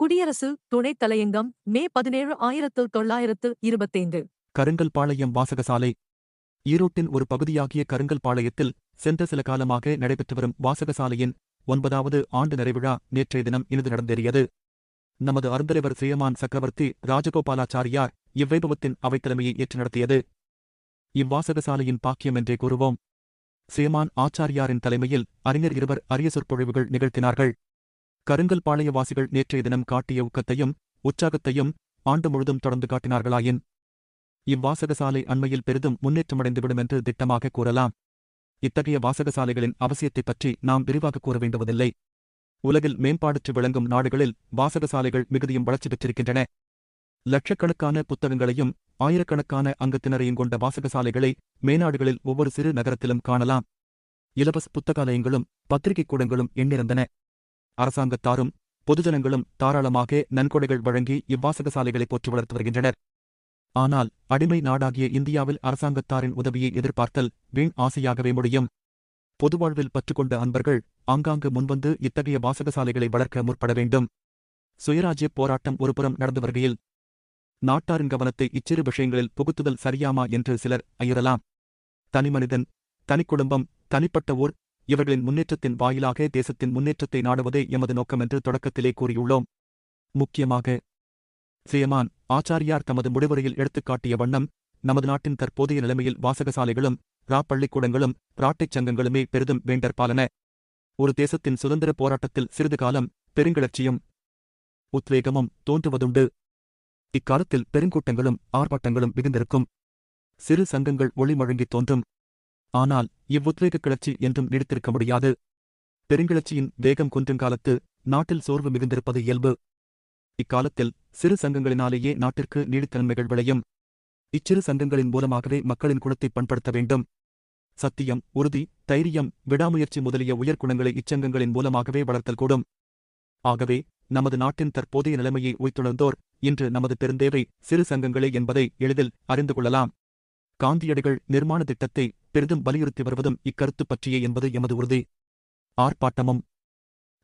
குடியரசு துணைத் தலையங்கம் மே பதினேழு ஆயிரத்து தொள்ளாயிரத்து இருபத்தைந்து. கருங்கல்பாளையம் வாசகசாலை. ஈரோட்டின் ஒரு பகுதியாகிய கருங்கல்பாளையத்தில் சென்ற சில காலமாக நடைபெற்று வரும் வாசகசாலையின் ஒன்பதாவது ஆண்டு நிறைவிழா நேற்றைய தினம் இனிது நடந்தேறியது. நமது அருந்தலைவர் சீயமான் சக்கரவர்த்தி ராஜகோபாலாச்சாரியார் இவ்வைபவத்தின் அவைத்தலைமையை ஏற்று நடத்தியது. இவ்வாசகசாலையின் பாக்கியம் என்றே கூறுவோம். சேமான் ஆச்சாரியாரின் தலைமையில் அறிஞர் இருவர் அரிய சொற்பொழிவுகள் நிகழ்த்தினார்கள். கருங்கல்பாளையவாசிகள் நேற்றைய தினம் காட்டிய ஊக்கத்தையும் உற்சாகத்தையும் ஆண்டு முழுதும் தொடர்ந்து காட்டினார்களாயின் இவ்வாசகசாலை அண்மையில் பெரிதும் முன்னேற்றமடைந்துவிடும் என்று திட்டமாக கூறலாம். இத்தகைய வாசகசாலைகளின் அவசியத்தைப் பற்றி நாம் விரிவாக கூற வேண்டுவதில்லை. உலகில் மேம்பாடுற்று விளங்கும் நாடுகளில் வாசகசாலைகள் மிகுதியும் வளர்ச்சி பெற்றிருக்கின்றன. லட்சக்கணக்கான புத்தகங்களையும் ஆயிரக்கணக்கான அங்கத்தினரையும் கொண்ட வாசகசாலைகளை மேநாடுகளில் ஒவ்வொரு சிறு நகரத்திலும் காணலாம். இலவச புத்தகாலயங்களும் பத்திரிகைக் கூடங்களும் எண்ணிறந்தன. அரசாங்கத்தாரும் பொதுஜனங்களும் தாராளமாக நன்கொடைகள் வழங்கி இவ்வாசகசாலைகளை போற்றி வளர்த்து வருகின்றனர். ஆனால் அடிமை நாடாகிய இந்தியாவில் அரசாங்கத்தாரின் உதவியை எதிர்பார்த்தல் வீண் ஆசையாகவே முடியும். பொதுவாழ்வில் பற்றுக்கொண்ட அன்பர்கள் ஆங்காங்கு முன்வந்து இத்தகைய வாசகசாலைகளை வளர்க்க முற்பட வேண்டும். சுயராஜ்ய போராட்டம் ஒருபுறம் நடந்து வருகையில் நாட்டாரின் கவனத்தை இச்சிறு விஷயங்களில் புகுத்துதல் சரியாமா என்று சிலர் ஐயுறலாம். தனிமனிதன் தனிக்குடும்பம் தனிப்பட்ட ஊர் இவர்களின் முன்னேற்றத்தின் வாயிலாக தேசத்தின் முன்னேற்றத்தை நாடுவதே எமது நோக்கம் என்று தொடக்கத்திலே கூறியுள்ளோம். முக்கியமாக சேமான் ஆச்சாரியார் தமது முடிவுரையில் எடுத்துக்காட்டிய வண்ணம் நமது நாட்டின் தற்போதைய நிலைமையில் வாசகசாலைகளும் ரா பள்ளிக்கூடங்களும் ராட்டைச் சங்கங்களுமே பெரிதும் வேண்டற்பாலன ஒரு தேசத்தின் சுதந்திர போராட்டத்தில் சிறிது காலம் பெருங்கிளர்ச்சியும் உத்வேகமும் தோன்றுவதுண்டு. இக்காலத்தில் பெருங்கூட்டங்களும் ஆர்ப்பாட்டங்களும் மிகுந்திருக்கும். சிறு சங்கங்கள் ஒளிமழங்கித் தோன்றும். ஆனால் இவ்வுத்வேகக் கிளர்ச்சி என்றும் நீடித்திருக்க முடியாது. பெருங்கிளர்ச்சியின் வேகம் குன்றும் காலத்து நாட்டில் சோர்வு மிகுந்திருப்பது இயல்பு. இக்காலத்தில் சிறு சங்கங்களினாலேயே நாட்டிற்கு நீடித்தன்மைகள் விளையும். இச்சிறு சங்கங்களின் மூலமாகவே மக்களின் குணத்தை பண்படுத்த வேண்டும். சத்தியம் உறுதி தைரியம் விடாமுயற்சி முதலிய உயர்குணங்களை இச்சங்கங்களின் மூலமாகவே வளர்த்தல் கூடும். ஆகவே நமது நாட்டின் தற்போதைய நிலைமையை உய்த்துணர்ந்தோர் இன்று நமது பெருந்தேவை சிறு சங்கங்களே என்பதை எளிதில் அறிந்து கொள்ளலாம். காந்தியடிகள் நிர்மாண திட்டத்தை பெரிதும் வலியுறுத்தி வருவதும் இக்கருத்து பற்றியே என்பது எமது உறுதி. ஆர்ப்பாட்டமும்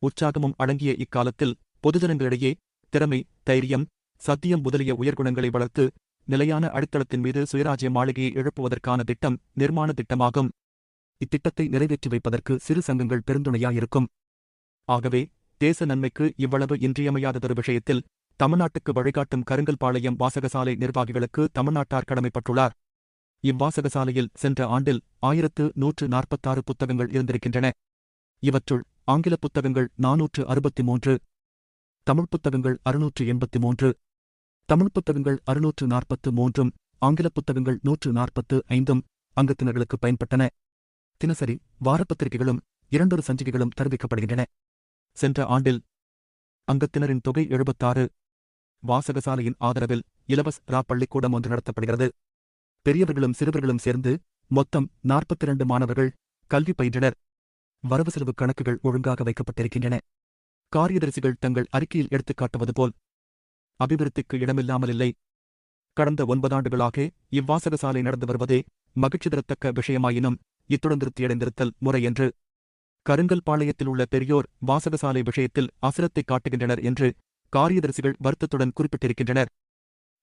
உற்சாகமும் அடங்கிய இக்காலத்தில் பொதுஜனங்களிடையே திறமை தைரியம் சத்தியம் முதலிய உயர்குணங்களை வளர்த்து நிலையான அடித்தளத்தின் மீது சுயராஜ்ய மாளிகையை எழுப்புவதற்கான திட்டம் நிர்மாண திட்டமாகும். இத்திட்டத்தை நிறைவேற்றி வைப்பதற்கு சிறு சங்கங்கள் பெருந்துணையாயிருக்கும். ஆகவே தேச நன்மைக்கு இவ்வளவு இன்றியமையாததொரு விஷயத்தில் தமிழ்நாட்டுக்கு வழிகாட்டும் கருங்கல்பாளையம் வாசகசாலை நிர்வாகிகளுக்கு தமிழ்நாட்டார் கடமைப்பட்டுள்ளார். இவ்வாசகசாலையில் சென்ற ஆண்டில் ஆயிரத்து நூற்று நாற்பத்தாறு புத்தகங்கள் இருந்திருக்கின்றன. இவற்றுள் ஆங்கில புத்தகங்கள் நாநூற்று அறுபத்தி மூன்று தமிழ் புத்தகங்கள் அறுநூற்று எண்பத்தி மூன்று தமிழ் புத்தகங்கள் அறுநூற்று நாற்பத்து மூன்றும் ஆங்கில புத்தகங்கள் நூற்று நாற்பத்து ஐந்தும் அங்கத்தினர்களுக்கு பயன்பட்டன. தினசரி வாரப்பத்திரிகைகளும் இரண்டொரு சஞ்சிகைகளும் தெரிவிக்கப்படுகின்றன. சென்ற ஆண்டில் அங்கத்தினரின் தொகை எழுபத்தாறு. வாசகசாலையின் ஆதரவில் இலவஸ் ரா பள்ளிக்கூடம் ஒன்று நடத்தப்படுகிறது. பெரியவர்களும் சிறுவர்களும் சேர்ந்து மொத்தம் நாற்பத்தி இரண்டு மாணவர்கள் கல்வி பயின்றனர். வரவு செலவு கணக்குகள் ஒழுங்காக வைக்கப்பட்டிருக்கின்றன. காரியதரிசிகள் தங்கள் அறிக்கையில் எடுத்துக்காட்டுவது போல். அபிவிருத்திக்கு இடமில்லாமலில்லை. கடந்த ஒன்பதாண்டுகளாக இவ்வாசகசாலை நடந்து வருவதே மகிழ்ச்சி தரத்தக்க விஷயமாயினும் இத்துடன் திருப்தியடைந்திருத்தல் முறை என்று. கருங்கல்பாளையத்தில் உள்ள பெரியோர் வாசகசாலை விஷயத்தில் அசிரத்தை காட்டுகின்றனர் என்று காரியதரிசிகள் வருத்தத்துடன் குறிப்பிட்டிருக்கின்றனர்.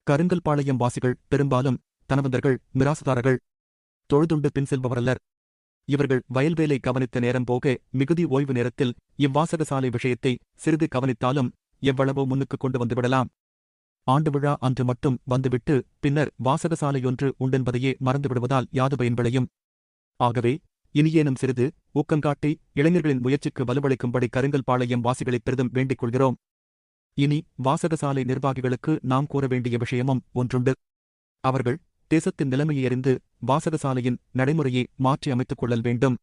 கருங்கல்பாளையம் வாசிகள் பெரும்பாலும் தனவந்தர்கள் மிராசுதாரர்கள் தொழுதுண்டு பின் செல்பவரல்லர். இவர்கள் வயல்வேலை கவனித்த நேரம் போக மிகுதி ஓய்வு நேரத்தில் இவ்வாசகசாலை விஷயத்தை சிறிது கவனித்தாலும் எவ்வளவோ முன்னுக்கு கொண்டு வந்துவிடலாம் ஆண்டு விழா அன்று மட்டும் வந்துவிட்டு பின்னர் வாசகசாலையொன்று உண்டென்பதையே மறந்துவிடுவதால் யாது பயன் விளையும் ஆகவே இனியேனும் சிறிது ஊக்கங்காட்டி இளைஞர்களின் முயற்சிக்கு வலுவளிக்கும்படி கருங்கல்பாளையம் வாசிகளை பெரிதும் வேண்டிக் கொள்கிறோம். இனி வாசகசாலை நிர்வாகிகளுக்கு நாம் கூற வேண்டிய விஷயமும் ஒன்றுண்டு. அவர்கள் தேசத்தின் நிலைமையை அறிந்து வாசகசாலையின் நடைமுறையை மாற்றி அமைத்துக் கொள்ளல் வேண்டும்.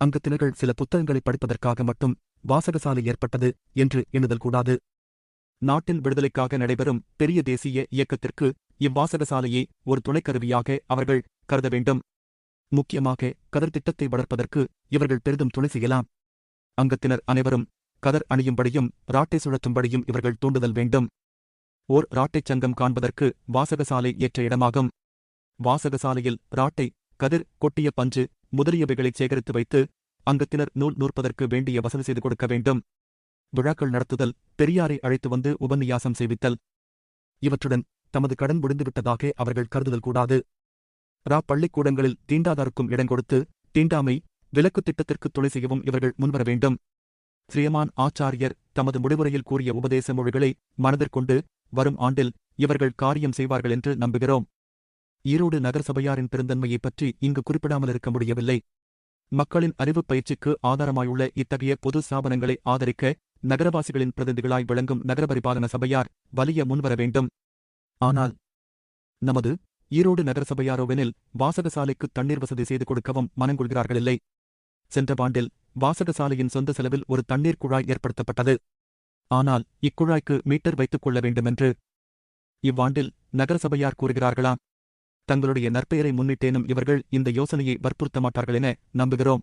அங்கத்தினர்கள் சில புத்தகங்களை படிப்பதற்காக மட்டும் வாசகசாலை ஏற்பட்டது என்று எண்ணுதல் கூடாது. நாட்டின் விடுதலைக்காக நடைபெறும் பெரிய தேசிய இயக்கத்திற்கு இவ்வாசகசாலையை ஒரு துணைக்கருவியாக அவர்கள் கருத வேண்டும். முக்கியமாக கதர் திட்டத்தை வளர்ப்பதற்கு இவர்கள் பெரிதும் துணை செய்யலாம். அங்கத்தினர் அனைவரும் கதர் அணியும்படியும் ராட்டை சுழற்றும்படியும் இவர்கள் தூண்டுதல் வேண்டும். ஓர் ராட்டைச் சங்கம் காண்பதற்கு வாசகசாலை ஏற்ற இடமாகும். வாசகசாலையில் ராட்டை கதிர் கொட்டிய பஞ்சு முதலியவைகளை சேகரித்து வைத்து அங்கத்தினர் நூல் நூற்பதற்கு வேண்டிய வசதி செய்து கொடுக்க வேண்டும். விழாக்கள் நடத்துதல் பெரியாரை அழைத்து வந்து உபநியாசம் செய்வித்தல். இவற்றுடன் தமது கடன் முடிந்துவிட்டதாக அவர்கள் கருதுதல் கூடாது. ரா பள்ளிக்கூடங்களில் தீண்டாதாருக்கும் இடங்கொடுத்து தீண்டாமை விலக்கு திட்டத்திற்கு துணை செய்யவும் இவர்கள் முன்வர வேண்டும். ஸ்ரீமான் ஆச்சாரியர் தமது முடிவுரையில் கூறிய உபதேச மொழிகளை மனதிற்கொண்டு வரும் ஆண்டில் இவர்கள் காரியம் செய்வார்கள் என்று நம்புகிறோம். ஈரோடு நகரசபையாரின் பெருந்தன்மையைப் பற்றி இங்கு குறிப்பிடாமல் இருக்க முடியவில்லை. மக்களின் அறிவுப் பயிற்சிக்கு ஆதாரமாயுள்ள இத்தகைய பொது ஸ்தாபனங்களை ஆதரிக்க நகரவாசிகளின் பிரதிநிதிகளாய் விளங்கும் நகரபரிபாலன சபையார் வலிய முன்வர வேண்டும். ஆனால் நமது ஈரோடு நகரசபையாரோவெனில் வாசகசாலைக்கு தண்ணீர் வசதி செய்து கொடுக்கவும் மனங்கொள்கிறார்களில்லை. சென்ற பாண்டில் வாசகசாலையின் சொந்த செலவில் ஒரு தண்ணீர் குழாய் ஏற்படுத்தப்பட்டது. ஆனால் இக்குழாய்க்கு மீட்டர் வைத்துக் கொள்ள வேண்டுமென்று இவ்வாண்டில் நகரசபையார் கூறுகிறார்களாம் தங்களுடைய நற்பெயரை முன்னிட்டேனும் இவர்கள் இந்த யோசனையை வற்புறுத்த மாட்டார்கள் என நம்புகிறோம்.